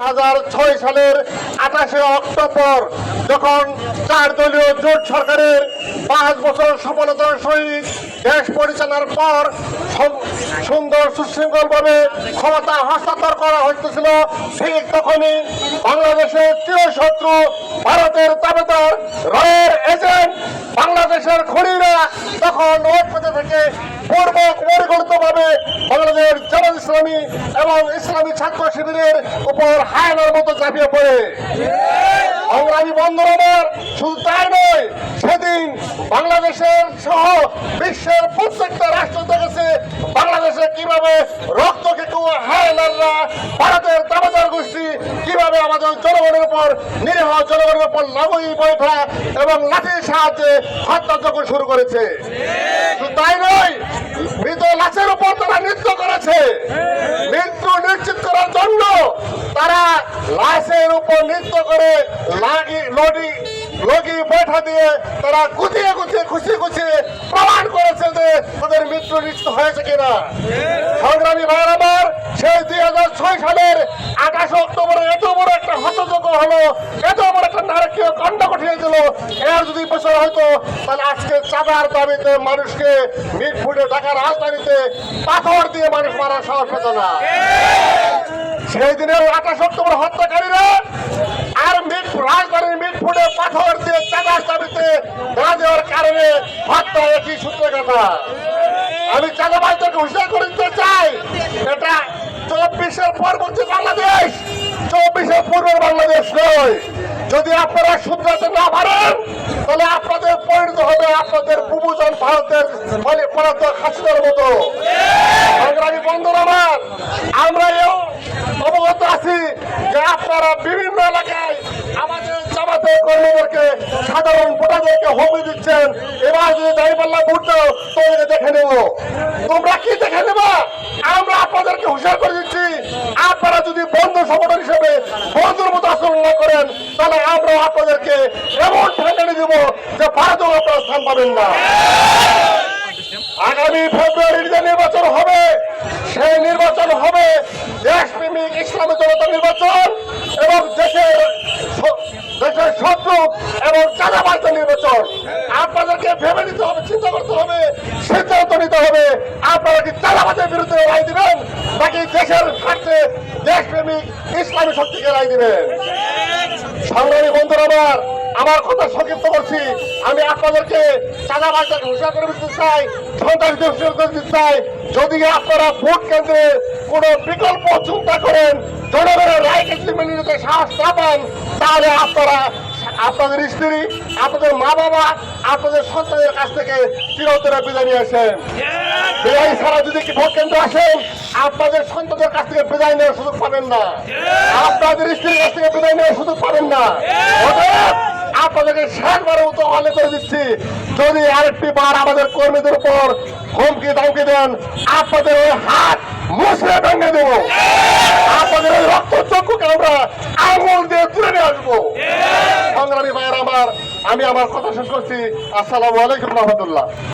হাজার ছয় সালের আঠাশে অক্টোবর, যখন চার দলীয় জোট সরকারের পাঁচ বছর সফলতার সহিত দেশ পরিচালনার পর সুন্দর সুশৃঙ্খলভাবে ক্ষমতা হস্তান্তর করা হইতেছিল, ঠিক তখনই বাংলাদেশের চিরশত্রু ভারতের তাবেদার রয়ের এজেন্ট বাংলাদেশের খড়িরা তখন ওট থেকে পূর্ব পরিকল্পিতভাবে ইসলামী এবং ইসলামী ছাত্র শিবিরের উপর হায়নার মতো চাপিয়ে পড়ে। সংগ্রামী বন্ধুরা আমার শুধু তাই নয়, সেদিন বাংলাদেশের সহ বিশ্বের প্রত্যেকটা রাষ্ট্র দেখেছে বাংলাদেশে কীভাবে রক্ত কেকু হায়নাররা ভারতের দাবাদার গোষ্ঠী, কীভাবে আমাদের জনগণের উপর নিরীহ জনগণের উপর লাগই বৈঠা এবং লাঠির সাহায্যে হত্যাযজ্ঞ শুরু করেছে। শুধু তাই নয় মৃত লাশের উপর তারা নৃত্য করেছে মৃত্যু নিশ্চিত করার জন্য তারা লাশের নৃত্য করে লাগি, লডি, লগি বৈঠা দিয়ে তারা গুছিয়ে গুছিয়ে খুশি খুশিয়ে প্রমাণ করেছে যে তাদের মৃত্যু নিশ্চিত হয়েছে কিনা। সংগ্রামী ভাইয়ের আমার সেই দুই হাজার ছয় সালের আঠাশ অক্টোবরে এত বড় একটা হতযোগ্য হলো, এত বড় একটা নারকীয় কাণ্ড ঘটিয়ে দিল এর যদি বছর হয়তো, তাহলে আজকে চাঁদার দাবিতে মানুষকে মিট ফুটে ঢাকা রাজধানীতে পাথর দিয়ে মানুষ মারার সাহস পেত না। সেই দিনের আঠাশ অক্টোবর হত্যাকারীরা আর মিট রাজধানীর মিট ফুটে পাথর দিয়ে চাঁদার চাবিতে না দেওয়ার কারণে হত্যা একই সূত্রে কথা। আমি চাঁদাবাজদেরকে হুঁশিয়ার করে দিতে চাই, এটা চব্বিশের পরবর্তী বাংলাদেশ, চব্বিশের পূর্বের বাংলাদেশ নয়। যদি আপনারা শুধরাতে না পারেন, তাহলে আপনাদের পরিণত হবে আপনাদের বুবুজন ভারতের ফলে পরান্ত হাসিনার মতো। সংগ্রামী বন্ধুরা আমার, আমরা অবগত যে আপনারা বিভিন্ন এলাকায় আমাদের জামাতের কর্মীদেরকে, সাধারণ ভোটারদেরকে হুমকি দিচ্ছেন। এবার যদি দাঁড়িপাল্লা ভোট দাও তোমাকে দেখে নেব। তোমরা কি দেখে নেবা? আমরা আপনাদেরকে হুঁশিয়ার করে দিচ্ছি, আপনারা যদি বন্ধু সংগঠন হিসেবে বন্ধুর মতো আচরণ না করেন, তাহলে আমরা আপনাদেরকে এমন ঠেকানি দেব যে ভারতেও আপনারা স্থান পাবেন না। আগামী ফেব্রুয়ারির যে নির্বাচন হবে নির্বাচন হবে। দেশপ্রেমিক ইসলামী জনতা নির্বাচন এবং দেশের দেশের শত্রু এবং চাঁদাবাজ নির্বাচন। আপনাদেরকে ভেবে নিতে হবে, চিন্তা করতে হবে, সিদ্ধান্ত নিতে হবে, আপনারা কি চাঁদাবাজের বিরুদ্ধে রায় দিবেন নাকি দেশের স্বার্থে দেশপ্রেমিক ইসলামী শক্তিকে রায় দিবেন? সংগ্রামী বন্ধুরা আমার আমার কথা সংক্ষিপ্ত করছি। আমি আপনাদেরকে চাঁদা বাজারকে ঘোষণা করে দিতে চাই সন্ত্রাসীদের করে দিতে চাই। যদি আপনারা ভোট কেন্দ্রে কোন বিকল্প চিন্তা করেন, জনগণের রায়কে মেনে নিতে সাহস না পান, তাহলে আপনারা, আপনাদের স্ত্রী, আপনাদের মা বাবা আপনাদের সন্তানের কাছ থেকে চিরতরে বিদায় নিয়ে আসেন। বিদায় ছাড়া যদি কি ভোট কেন্দ্র আসেন, আপনাদের সন্তানের কাছ থেকে বিদায় নেওয়ার সুযোগ পাবেন না। আপনাদের স্ত্রীর কাছ থেকে বিদায় নেওয়ার সুযোগ পাবেন না। আপনাদেরকে মতো অনেক করে দিচ্ছি। যদি আরেকটি বার আমাদের কর্মীদের উপর হুমকি ধমকি দেন আপনাদের ওই হাত মুসলে ভেঙে দেবো। আপনাদের ওই রক্ত চক্ষুকে আমরা আঙুল দিয়ে তুলে নিয়ে আসব। সংগ্রামী ভাইয়ের আমার আমি আমার কথা শেষ করছি। আসসালামু আলাইকুম রহমতুল্লাহ।